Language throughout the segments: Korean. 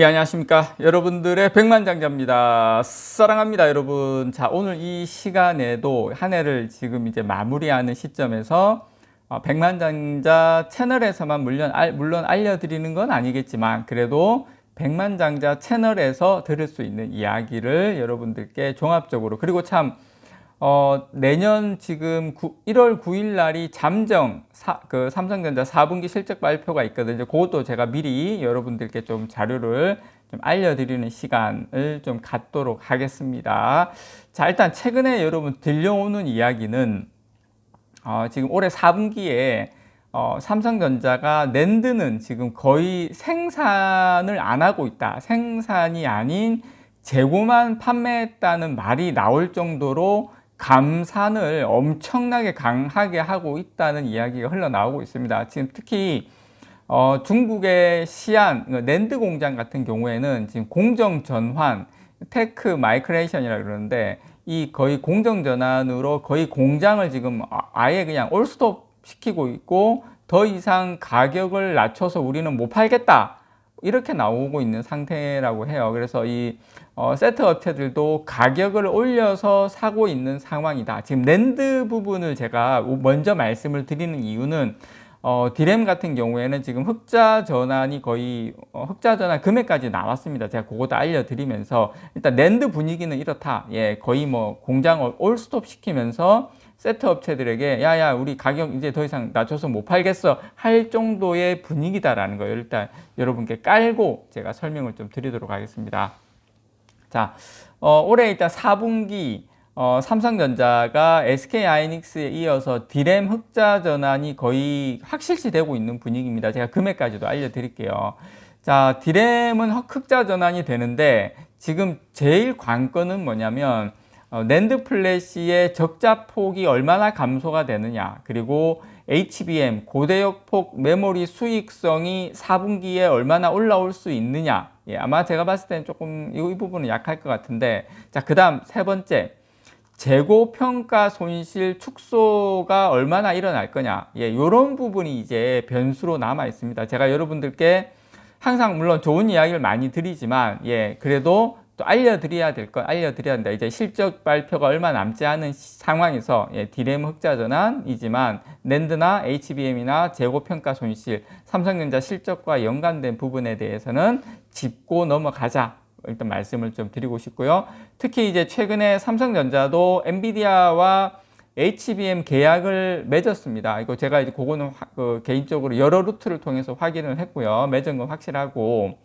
예, 안녕하십니까. 여러분들의 백만장자입니다. 사랑합니다, 여러분. 자, 오늘 이 시간에도 한 해를 지금 이제 마무리하는 시점에서 어, 백만장자 채널에서만 물론, 알, 물론 알려드리는 건 아니겠지만 그래도 백만장자 채널에서 들을 수 있는 이야기를 여러분들께 종합적으로 그리고 참 어, 내년 지금 9, 1월 9일 날이 잠정 사, 그 삼성전자 4분기 실적 발표가 있거든요. 그것도 제가 미리 여러분들께 좀 자료를 좀 알려드리는 시간을 좀 갖도록 하겠습니다. 자, 일단 최근에 여러분 들려오는 이야기는 어, 지금 올해 4분기에 어, 삼성전자가 낸드는 지금 거의 생산을 안 하고 있다. 생산이 아닌 재고만 판매했다는 말이 나올 정도로 감산을 엄청나게 강하게 하고 있다는 이야기가 흘러나오고 있습니다. 지금 특히 어, 중국의 시안 그 낸드 공장 같은 경우에는 지금 공정 전환 테크 마이크레이션이라 그러는데 이 거의 공정 전환으로 거의 공장을 지금 아, 아예 그냥 올스톱 시키고 있고 더 이상 가격을 낮춰서 우리는 못 팔겠다 이렇게 나오고 있는 상태라고 해요. 그래서 이 어, 세트 업체들도 가격을 올려서 사고 있는 상황이다. 지금 랜드 부분을 제가 먼저 말씀을 드리는 이유는 어, 디램 같은 경우에는 지금 흑자 전환이 거의 어, 흑자 전환 금액까지 나왔습니다. 제가 그것도 알려드리면서 일단 랜드 분위기는 이렇다. 예, 거의 뭐 공장을 올스톱 시키면서 세트 업체들에게 야야 우리 가격 이제 더 이상 낮춰서 못 팔겠어 할 정도의 분위기다라는 거예요. 일단 여러분께 깔고 제가 설명을 좀 드리도록 하겠습니다. 자, 어, 올해 일단 4분기 어, 삼성전자가 SK 하이닉스에 이어서 디램 흑자 전환이 거의 확실시 되고 있는 분위기입니다. 제가 금액까지도 알려드릴게요. 자, 디램은 흑자 전환이 되는데 지금 제일 관건은 뭐냐면 어, 낸드 플래시의 적자 폭이 얼마나 감소가 되느냐 그리고 HBM 고대역폭 메모리 수익성이 4분기에 얼마나 올라올 수 있느냐 예, 아마 제가 봤을 때는 조금 이, 이 부분은 약할 것 같은데 자, 그 다음 세 번째. 재고 평가 손실 축소가 얼마나 일어날 거냐. 예, 요런 부분이 이제 변수로 남아 있습니다. 제가 여러분들께 항상 물론 좋은 이야기를 많이 드리지만 예, 그래도 또 알려드려야 될 것 알려드려야 한다. 이제 실적 발표가 얼마 남지 않은 상황에서 예, 디램 흑자 전환이지만 랜드나 HBM이나 재고 평가 손실, 삼성전자 실적과 연관된 부분에 대해서는 짚고 넘어가자. 일단 말씀을 좀 드리고 싶고요. 특히 이제 최근에 삼성전자도 엔비디아와 HBM 계약을 맺었습니다. 이거 제가 이제 그거는 화, 그 개인적으로 여러 루트를 통해서 확인을 했고요. 맺은 건 확실하고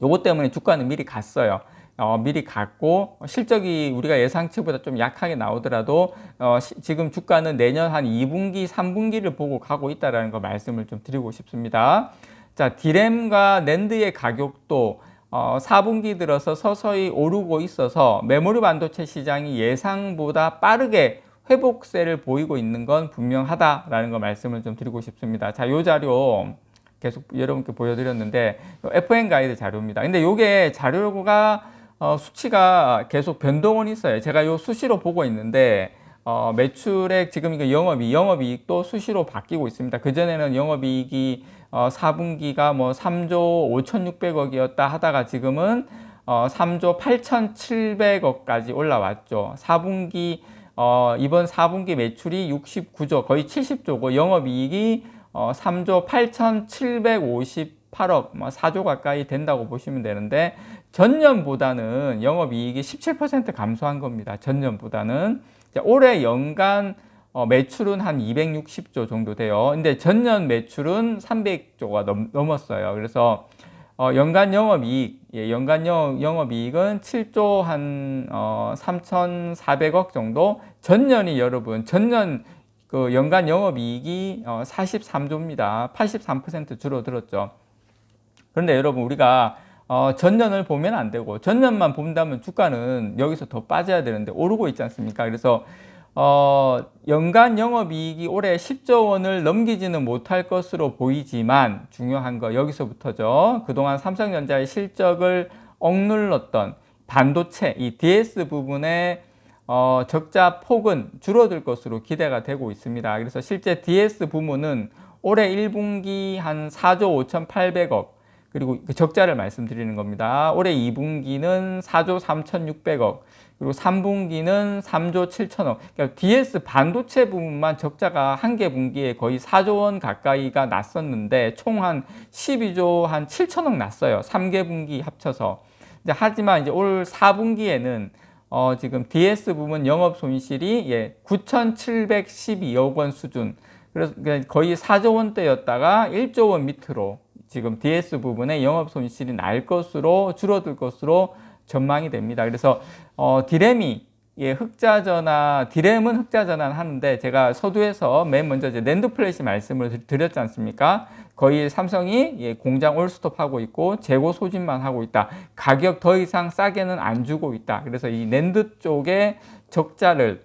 요것 때문에 주가는 미리 갔어요. 어, 미리 갔고 실적이 우리가 예상치보다 좀 약하게 나오더라도 어, 시, 지금 주가는 내년 한 2분기, 3분기를 보고 가고 있다라는 거 말씀을 좀 드리고 싶습니다. 자, 디램과 낸드의 가격도 어, 4분기 들어서 서서히 오르고 있어서 메모리 반도체 시장이 예상보다 빠르게 회복세를 보이고 있는 건 분명하다라는 거 말씀을 좀 드리고 싶습니다. 자, 요 자료 계속 여러분께 보여드렸는데 FN 가이드 자료입니다. 근데 요게 자료가 어, 수치가 계속 변동은 있어요. 제가 요 수시로 보고 있는데 어, 매출액 지금 이거 영업이 영업이익도 수시로 바뀌고 있습니다. 그 전에는 영업이익이 어, 4분기가 뭐 3조 5,600억이었다 하다가 지금은 어, 3조 8,700억까지 올라왔죠. 4분기 어, 이번 4분기 매출이 69조 거의 70조고 영업이익이 어, 3조 8,758억 뭐 4조 가까이 된다고 보시면 되는데 전년보다는 영업이익이 17% 감소한 겁니다. 전년보다는 올해 연간 어, 매출은 한 260조 정도 돼요. 근데 전년 매출은 300조가 넘, 넘었어요. 그래서 어, 연간 영업이익, 예, 연간 영, 영업이익은 7조 한 어, 3,400억 정도. 전년이 여러분, 전년 그 연간 영업이익이 어, 43조입니다. 83% 줄어들었죠. 그런데 여러분 우리가 어, 전년을 보면 안 되고 전년만 본다면 주가는 여기서 더 빠져야 되는데 오르고 있지 않습니까? 그래서 어, 연간 영업이익이 올해 10조 원을 넘기지는 못할 것으로 보이지만 중요한 거 여기서부터죠. 그동안 삼성전자의 실적을 억눌렀던 반도체 이 DS 부분에 어, 적자 폭은 줄어들 것으로 기대가 되고 있습니다. 그래서 실제 DS 부문은 올해 1분기 한 4조 5,800억 그리고 그 적자를 말씀드리는 겁니다. 올해 2분기는 4조 3,600억, 그리고 3분기는 3조 7천억. 그러니까 DS 반도체 부분만 적자가 한 개 분기에 거의 4조 원 가까이가 났었는데 총 한 12조 한 7천억 났어요. 3개 분기 합쳐서. 이제 하지만 이제 올 4분기에는 어, 지금 DS 부분 영업 손실이 예, 9,712억 원 수준. 그래서 거의 4조 원대였다가 1조 원 밑으로 지금 DS 부분의 영업 손실이 날 것으로 줄어들 것으로 전망이 됩니다. 그래서 어, 디램이 예, 흑자 전환, 디램은 흑자 전환 하는데 제가 서두에서 맨 먼저 이제 랜드 플래시 말씀을 드렸지 않습니까? 거의 삼성이 예, 공장 올스톱 하고 있고 재고 소진만 하고 있다. 가격 더 이상 싸게는 안 주고 있다. 그래서 이 랜드 쪽에 적자를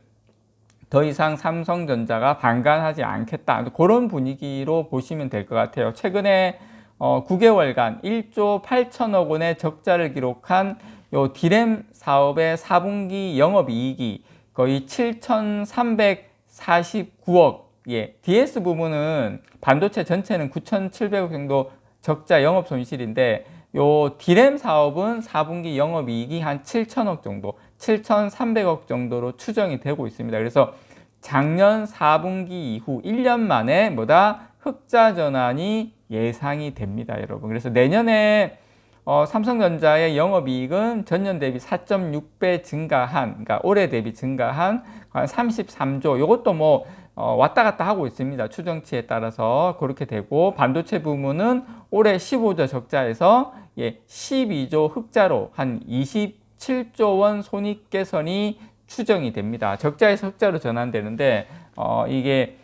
더 이상 삼성전자가 방관하지 않겠다. 그런 분위기로 보시면 될 것 같아요. 최근에 어, 9개월간 1조 8천억 원의 적자를 기록한 요 디램 사업의 4분기 영업이익이 거의 7,349억 예, DS 부분은 반도체 전체는 9,700억 정도 적자 영업 손실인데 요 디램 사업은 4분기 영업이익이 한 7천억 정도, 7,300억 정도로 추정이 되고 있습니다. 그래서 작년 4분기 이후 1년 만에 뭐다 흑자 전환이 예상이 됩니다, 여러분. 그래서 내년에 어, 삼성전자의 영업이익은 전년 대비 4.6배 증가한, 그러니까 올해 대비 증가한 한 33조. 이것도 뭐 어, 왔다 갔다 하고 있습니다. 추정치에 따라서 그렇게 되고 반도체 부문은 올해 15조 적자에서 예, 12조 흑자로 한 27조 원 손익 개선이 추정이 됩니다. 적자에서 흑자로 전환되는데 어, 이게 어,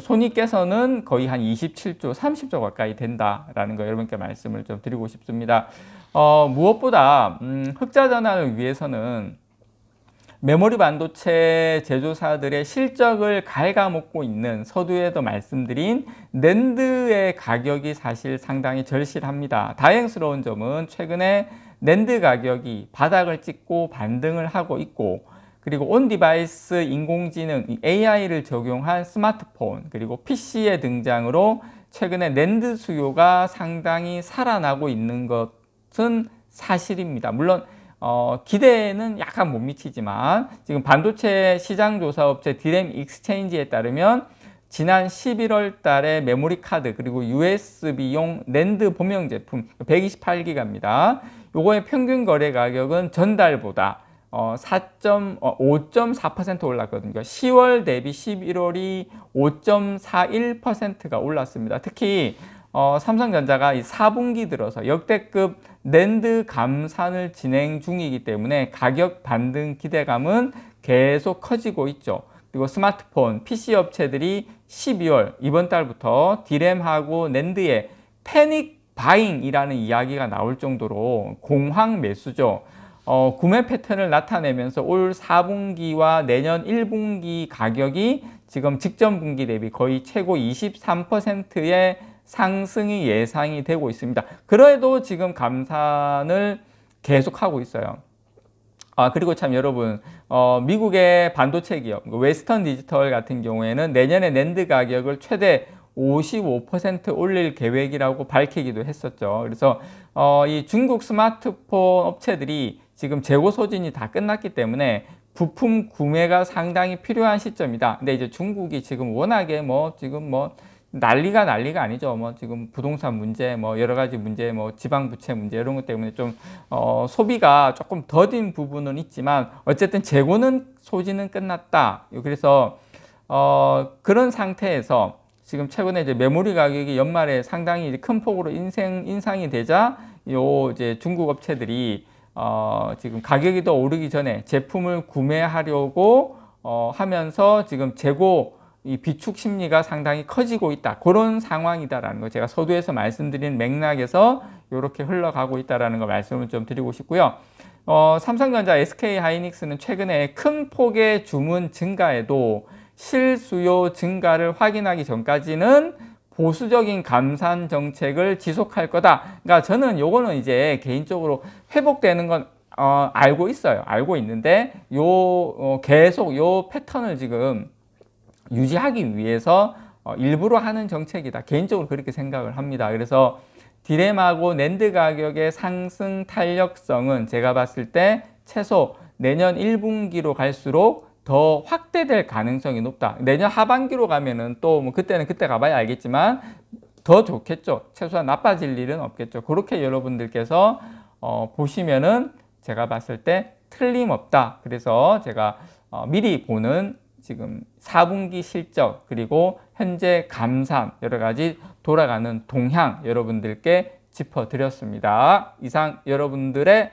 손익 개선은 거의 한 27조, 30조 가까이 된다라는 거 여러분께 말씀을 좀 드리고 싶습니다. 어, 무엇보다 음, 흑자 전환을 위해서는 메모리 반도체 제조사들의 실적을 갉아먹고 있는 서두에도 말씀드린 낸드의 가격이 사실 상당히 절실합니다. 다행스러운 점은 최근에 낸드 가격이 바닥을 찍고 반등을 하고 있고 그리고 온 디바이스 인공지능 AI를 적용한 스마트폰 그리고 PC의 등장으로 최근에 랜드 수요가 상당히 살아나고 있는 것은 사실입니다. 물론 어, 기대는 약간 못 미치지만 지금 반도체 시장 조사 업체 디램 익스체인지에 따르면 지난 11월 달에 메모리 카드 그리고 USB용 랜드 범용 제품 128기가입니다. 요거의 평균 거래 가격은 전달보다 어, 4.5.4% 어, 올랐거든요. 10월 대비 11월이 5.41%가 올랐습니다. 특히 어, 삼성전자가 이 4분기 들어서 역대급 랜드 감산을 진행 중이기 때문에 가격 반등 기대감은 계속 커지고 있죠. 그리고 스마트폰, PC 업체들이 12월 이번 달부터 디램하고 랜드에 패닉 바잉이라는 이야기가 나올 정도로 공황 매수죠. 어, 구매 패턴을 나타내면서 올 4분기와 내년 1분기 가격이 지금 직전 분기 대비 거의 최고 23%의 상승이 예상이 되고 있습니다. 그래도 지금 감산을 계속하고 있어요. 아, 그리고 참 여러분, 어, 미국의 반도체 기업, 그 웨스턴 디지털 같은 경우에는 내년에 낸드 가격을 최대 55% 올릴 계획이라고 밝히기도 했었죠. 그래서 어, 이 중국 스마트폰 업체들이 지금 재고 소진이 다 끝났기 때문에 부품 구매가 상당히 필요한 시점이다. 근데 이제 중국이 지금 워낙에 뭐 지금 뭐 난리가 난리가 아니죠. 뭐 지금 부동산 문제, 뭐 여러 가지 문제, 뭐 지방 부채 문제 이런 것 때문에 좀 어, 소비가 조금 더딘 부분은 있지만 어쨌든 재고는 소진은 끝났다. 그래서 어, 그런 상태에서 지금 최근에 이제 메모리 가격이 연말에 상당히 큰 폭으로 인생 인상이 되자 요 이제 중국 업체들이 어, 지금 가격이 더 오르기 전에 제품을 구매하려고 어, 하면서 지금 재고 이 비축 심리가 상당히 커지고 있다. 그런 상황이다라는 거 제가 서두에서 말씀드린 맥락에서 이렇게 흘러가고 있다라는 거 말씀을 좀 드리고 싶고요. 어, 삼성전자, SK 하이닉스는 최근에 큰 폭의 주문 증가에도 실수요 증가를 확인하기 전까지는 보수적인 감산 정책을 지속할 거다. 그러니까 저는 요거는 이제 개인적으로 회복되는 건 어, 알고 있어요. 알고 있는데 요 어, 계속 요 패턴을 지금 유지하기 위해서 어, 일부러 하는 정책이다. 개인적으로 그렇게 생각을 합니다. 그래서 디램하고 낸드 가격의 상승 탄력성은 제가 봤을 때 최소 내년 1분기로 갈수록 더 확대될 가능성이 높다. 내년 하반기로 가면은 또 뭐 그때는 그때 가봐야 알겠지만 더 좋겠죠. 최소한 나빠질 일은 없겠죠. 그렇게 여러분들께서 어, 보시면은 제가 봤을 때 틀림없다. 그래서 제가 어, 미리 보는 지금 4분기 실적 그리고 현재 감산 여러 가지 돌아가는 동향 여러분들께 짚어드렸습니다. 이상 여러분들의